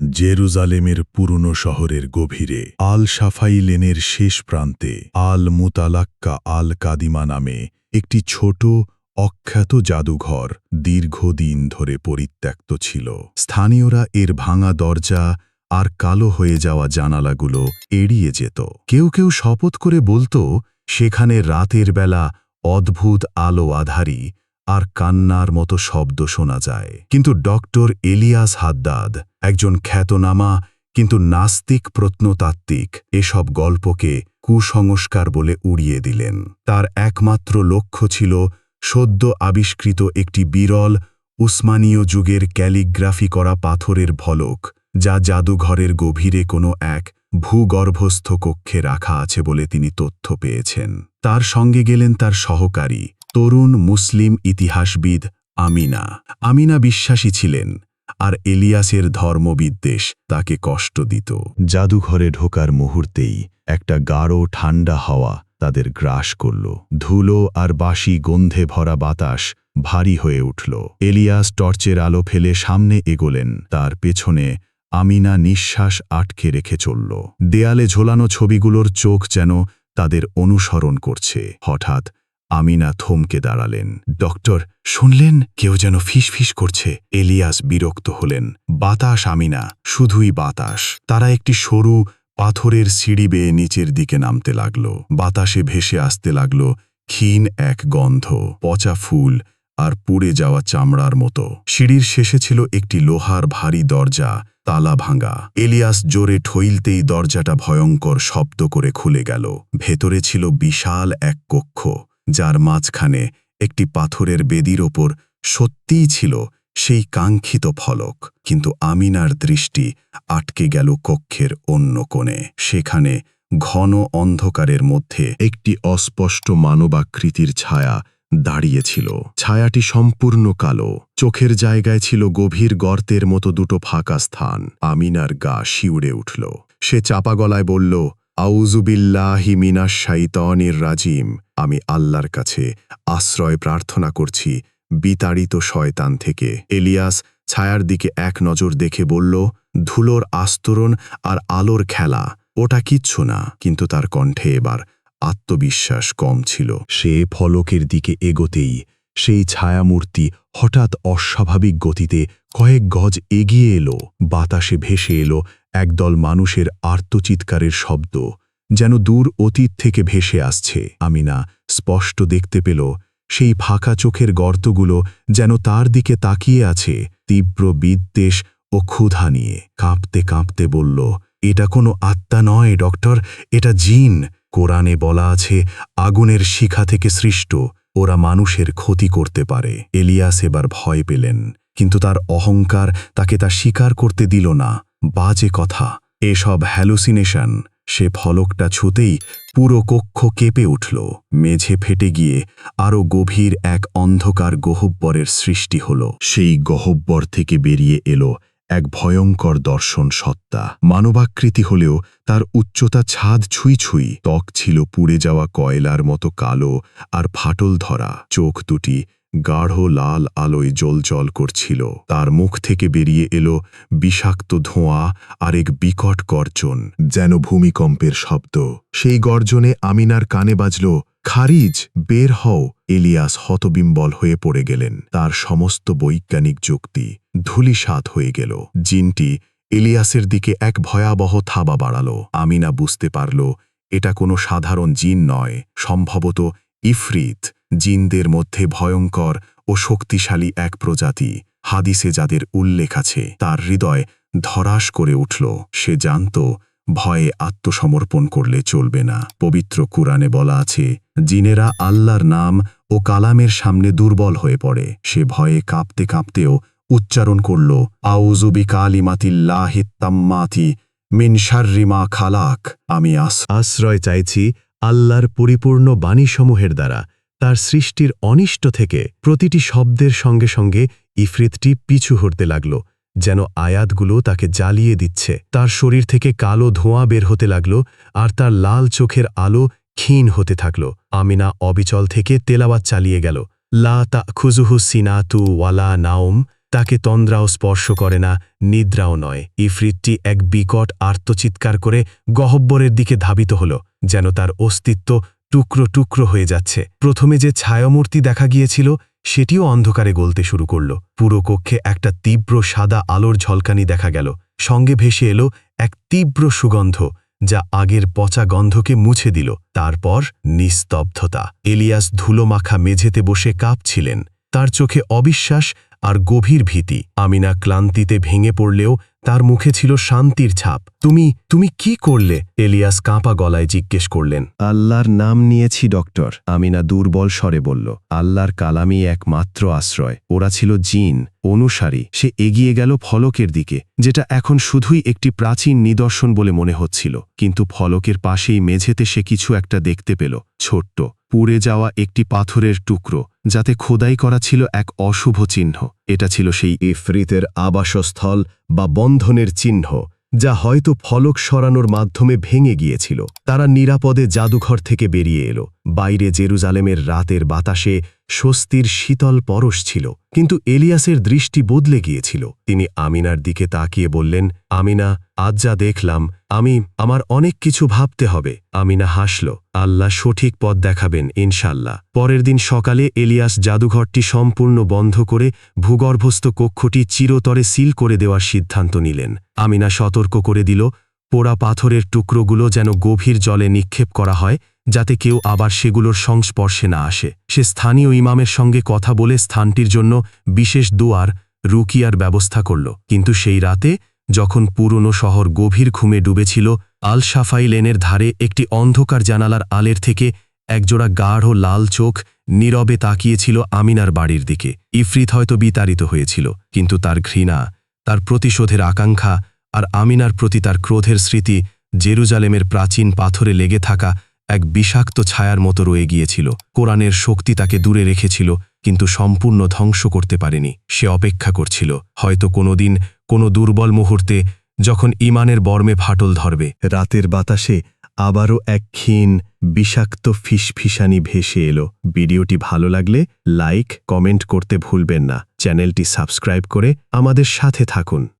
জেরুজালেমের পুরনো শহরের গভীরে আল সাফাই লেনের শেষ প্রান্তে আল মুতালাক্কা আল কাদিমা নামে একটি ছোট, অখ্যাত জাদুঘর দীর্ঘদিন ধরে পরিত্যক্ত ছিল। স্থানীয়রা এর ভাঙা দরজা আর কালো হয়ে যাওয়া জানালাগুলো এড়িয়ে যেত। কেউ কেউ শপথ করে বলতো, সেখানে রাতের বেলা অদ্ভুত আলো আধারী আর কান্নার মতো শব্দ শোনা যায়। কিন্তু ডক্টর এলিয়াস হাদ্দাদ, একজন খ্যাতনামা, কিন্তু নাস্তিক প্রত্নতাত্ত্বিক, এসব গল্পকে কুসংস্কার বলে উড়িয়ে দিলেন। তার একমাত্র লক্ষ্য ছিল সদ্য আবিষ্কৃত একটি বিরল উসমানীয় যুগের ক্যালিগ্রাফি করা পাথরের ভলক, যা জাদুঘরের গভীরে কোনো এক ভূগর্ভস্থ কক্ষে রাখা আছে বলে তিনি তথ্য পেয়েছেন। তার সঙ্গে গেলেন তার সহকারী তরুণ মুসলিম ইতিহাসবিদ আমিনা। আমিনা বিশ্বাসী ছিলেন আর এলিয়াসের ধর্মবিদ্বেষ তাকে কষ্ট দিত। জাদুঘরে ঢোকার মুহূর্তেই একটা গাঢ় ঠান্ডা হাওয়া তাদের গ্রাস করল। ধুলো আর বাসি গন্ধে ভরা বাতাস ভারী হয়ে উঠল। এলিয়াস টর্চের আলো ফেলে সামনে এগোলেন, তার পেছনে আমিনা নিঃশ্বাস আটকে রেখে চলল। দেয়ালে ঝোলানো ছবিগুলোর চোখ যেন তাদের অনুসরণ করছে। হঠাৎ আমিনা থমকে দাঁড়ালেন। ডক্টর, শুনলেন? কেউ যেন ফিস ফিস করছে। এলিয়াস বিরক্ত হলেন। বাতাস, আমিনা, শুধুই বাতাস। তারা একটি সরু পাথরের সিঁড়ি বেয়ে নিচের দিকে নামতে লাগল। বাতাসে ভেসে আসতে লাগল ক্ষীণ এক গন্ধ, পচা ফুল আর পুড়ে যাওয়া চামড়ার মতো। সিঁড়ির শেষে ছিল একটি লোহার ভারী দরজা, তালা ভাঙা। এলিয়াস জোরে ঠইলতেই দরজাটা ভয়ঙ্কর শব্দ করে খুলে গেল। ভেতরে ছিল বিশাল এক কক্ষ। যার মাঝখানে একটি পাথরের বেদির ওপর সত্যিই ছিল সেই কাঙ্ক্ষিত ফলক। কিন্তু আমিনার দৃষ্টি আটকে গেল কক্ষের অন্য কোণে। সেখানে ঘন অন্ধকারের মধ্যে একটি অস্পষ্ট মানবাকৃতির ছায়া দাঁড়িয়েছিল। ছায়াটি সম্পূর্ণ কালো। চোখের জায়গায় ছিল গভীর গর্তের মতো দুটো ফাঁকা স্থান। আমিনার গা শিউড়ে উঠল। সে চাপা গলায় বলল আউজুবিল্লাহি শাইতনির রাজিম। আমি আল্লাহর কাছে আশ্রয় প্রার্থনা করছি বিতাড়িত শয়তান থেকে। এলিয়াস ছায়ার দিকে এক নজর দেখে বলল, ধুলোর আস্তরণ আর আলোর খেলা, ওটা কিচ্ছু না। কিন্তু তার কণ্ঠে এবার আত্মবিশ্বাস কম ছিল। সে ফলকের দিকে এগোতেই সেই ছায়ামূর্তি হঠাৎ অস্বাভাবিক গতিতে কয়েক গজ এগিয়ে এলো। বাতাসে ভেসে এলো একদল মানুষের আর্তচিৎকারের শব্দ। যেন দূর অতীত থেকে ভেসে আসছে। আমিনা স্পষ্ট দেখতে পেল, সেই ফাঁকা চোখের গর্তগুলো যেন তার দিকে তাকিয়ে আছে, তীব্র বিদ্বেষ ও ক্ষুধা নিয়ে। কাঁপতে কাঁপতে বলল, এটা কোনো আত্মা নয়, ডক্টর, এটা জিন। কোরআনে বলা আছে, আগুনের শিখা থেকে সৃষ্ট, ওরা মানুষের ক্ষতি করতে পারে। এলিয়াস এবার ভয় পেলেন, কিন্তু তার অহংকার তাকে তা স্বীকার করতে দিল না। বাজে কথা, এসব হ্যালুসিনেশন। সে ফলকটা ছুতেই পুরো কক্ষ কেঁপে উঠল। মেঝে ফেটে গিয়ে আরও গভীর এক অন্ধকার গহব্বরের সৃষ্টি হল। সেই গহব্বর থেকে বেরিয়ে এলো এক ভয়ঙ্কর দর্শন সত্তা। মানবাকৃতি হলেও তার উচ্চতা ছাদ ছুঁই ছুঁই। ত্বক ছিল পুড়ে যাওয়া কয়লার মতো কালো আর ফাটল ধরা। চোখ দুটি গাঢ় লাল আলোয় জল করছিল। তার মুখ থেকে বেরিয়ে এলো বিষাক্ত ধোঁয়া আর এক বিকট গর্জন, যেন ভূমিকম্পের শব্দ। সেই গর্জনে আমিনার কানে বাজল, খারিজ, বের হও। এলিয়াস হতবিম্বল হয়ে পড়ে গেলেন। তার সমস্ত বৈজ্ঞানিক যুক্তি ধুলিসাৎ হয়ে গেল। জিনটি এলিয়াসের দিকে এক ভয়াবহ থাবা বাড়াল। আমিনা বুঝতে পারল, এটা কোনো সাধারণ জিন নয়। সম্ভবত ইফরিত, জিনদের মধ্যে ভয়ঙ্কর ও শক্তিশালী এক প্রজাতি, হাদিসে যাদের উল্লেখ আছে, তার হৃদয় ধরাস করে উঠল। সে জানত, ভয়ে আত্মসমর্পণ করলে চলবে না। পবিত্র কুরআনে বলা আছে, জিনেরা আল্লাহর নাম ও কালামের সামনে দুর্বল হয়ে পড়ে। সে ভয়ে কাঁপতে কাঁপতেও উচ্চারণ করল আউজুবি কালিমাতিল্লাহিত্তাম্মাতি মিন শার্রিমা খালাক। আমি আশ্রয় চাইছি আল্লাহর পরিপূর্ণ বাণীসমূহের দ্বারা তার সৃষ্টির অনিষ্ট থেকে প্রতিটি শব্দের সঙ্গে সঙ্গে ইফরিতটি পিছু হতে লাগল, যেন আয়াতগুলো তাকে জ্বালিয়ে দিচ্ছে। তার শরীর থেকে কালো ধোঁয়া বের হতে লাগল, আর তার লাল চোখের আলো ক্ষীণ হতে থাকল। আমিনা অবিচল থেকে তেলাওয়াত চালিয়ে গেল। লা তা খুজুহু সিনাতু ওয়ালা নাওম তাকে তন্দ্রাও স্পর্শ করে না, নিদ্রাও নয়। ইফরিতটি এক বিকট আর্তচিৎকার করে গহব্বরের দিকে ধাবিত হল, যেন তার অস্তিত্ব টুকরো টুকরো হয়ে যাচ্ছে। প্রথমে যে ছায়ামূর্তি দেখা গিয়েছিল, সেটিও অন্ধকারে গলতে শুরু করল। পুরো কক্ষে একটা তীব্র সাদা আলোর ঝলকানি দেখা গেল। সঙ্গে ভেসে এলো এক তীব্র সুগন্ধ, যা আগের পচা গন্ধকে মুছে দিল। তারপর নিস্তব্ধতা। এলিয়াস ধুলোমাখা মেঝেতে বসে কাঁপছিলেন। তার চোখে অবিশ্বাস আর গভীর ভীতি। আমিনা ক্লান্তিতে ভেঙে পড়লেও তার মুখে ছিল শান্তির ছাপ। তুমি তুমি কি করলে? এলিয়াস কাঁপা গলায় জিজ্ঞেস করলেন। আল্লাহর নাম নিয়েছি, ডক্টর, আমিনা দুর্বল স্বরে বলল। আল্লাহর কালামই একমাত্র আশ্রয়। ওরা ছিল জিন, অনুসারী। সে এগিয়ে গেল ফলকের দিকে, যেটা এখন শুধুই একটি প্রাচীন নিদর্শন বলে মনে হচ্ছিল। কিন্তু ফলকের পাশেই মেঝেতে সে কিছু একটা দেখতে পেল। ছোট্ট, পুড়ে যাওয়া একটি পাথরের টুকরো। যাতে খোদাই করা ছিল এক অশুভ চিহ্ন। এটা ছিল সেই ইফরিতের আবাসস্থল বা বন্ধনের চিহ্ন, যা হয়তো ফলক সরানোর মাধ্যমে ভেঙে গিয়েছিল। তারা নিরাপদে জাদুঘর থেকে বেরিয়ে এলো। বাইরে জেরুজালেমের রাতের বাতাসে স্বস্তির শীতল পরশ ছিল, কিন্তু এলিয়াসের দৃষ্টি বদলে গিয়েছিল। তিনি আমিনার দিকে তাকিয়ে বললেন, আমিনা, আজ যা দেখলাম, আমি, আমার অনেক কিছু ভাবতে হবে। আমিনা হাসল, আল্লাহ সঠিক পথ দেখাবেন ইনশাল্লাহ পরের দিন সকালে এলিয়াস জাদুঘরটি সম্পূর্ণ বন্ধ করে ভূগর্ভস্থ কক্ষটি চিরতরে সিল করে দেওয়ার সিদ্ধান্ত নিলেন। আমিনা সতর্ক করে দিল, পোড়া পাথরের টুকরোগুলো যেন গভীর জলে নিক্ষেপ করা হয় যাতে কেউ আবার সেগুলোর সংস্পর্শে না আসে। সে স্থানীয় ইমামের সঙ্গে কথা বলে স্থানটির জন্য বিশেষ দুয়ার, রুকিয়ার ব্যবস্থা করল। কিন্তু সেই রাতে, যখন পুরনো শহর গভীর ঘুমে ডুবেছিল আল সাফাই লেনের ধারে একটি অন্ধকার জানালার আলের থেকে একজোড়া গাঢ় লাল চোখ নীরবে তাকিয়েছিল আমিনার বাড়ির দিকে। ইফরিত হয়তো বিতাড়িত হয়েছিল, কিন্তু তার ঘৃণা, তার প্রতিশোধের আকাঙ্ক্ষা আর আমিনার প্রতি তার ক্রোধের স্মৃতি জেরুজালেমের প্রাচীন পাথরে লেগে থাকা এক বিষাক্ত ছায়ার মতো রয়ে গিয়েছিল। কোরআনের শক্তি তাকে দূরে রেখেছিল, কিন্তু সম্পূর্ণ ধ্বংস করতে পারেনি। সে অপেক্ষা করছিল, হয়তো কোনোদিন, কোনো দুর্বল মুহূর্তে, যখন ইমানের বর্মে ফাটল ধরবে। রাতের বাতাসে আবারও এক ক্ষীণ, বিষাক্ত ফিসফিসানি ভেসে এলো। ভিডিওটি ভালো লাগলে লাইক, কমেন্ট করতে ভুলবেন না। চ্যানেলটি সাবস্ক্রাইব করে আমাদের সাথে থাকুন।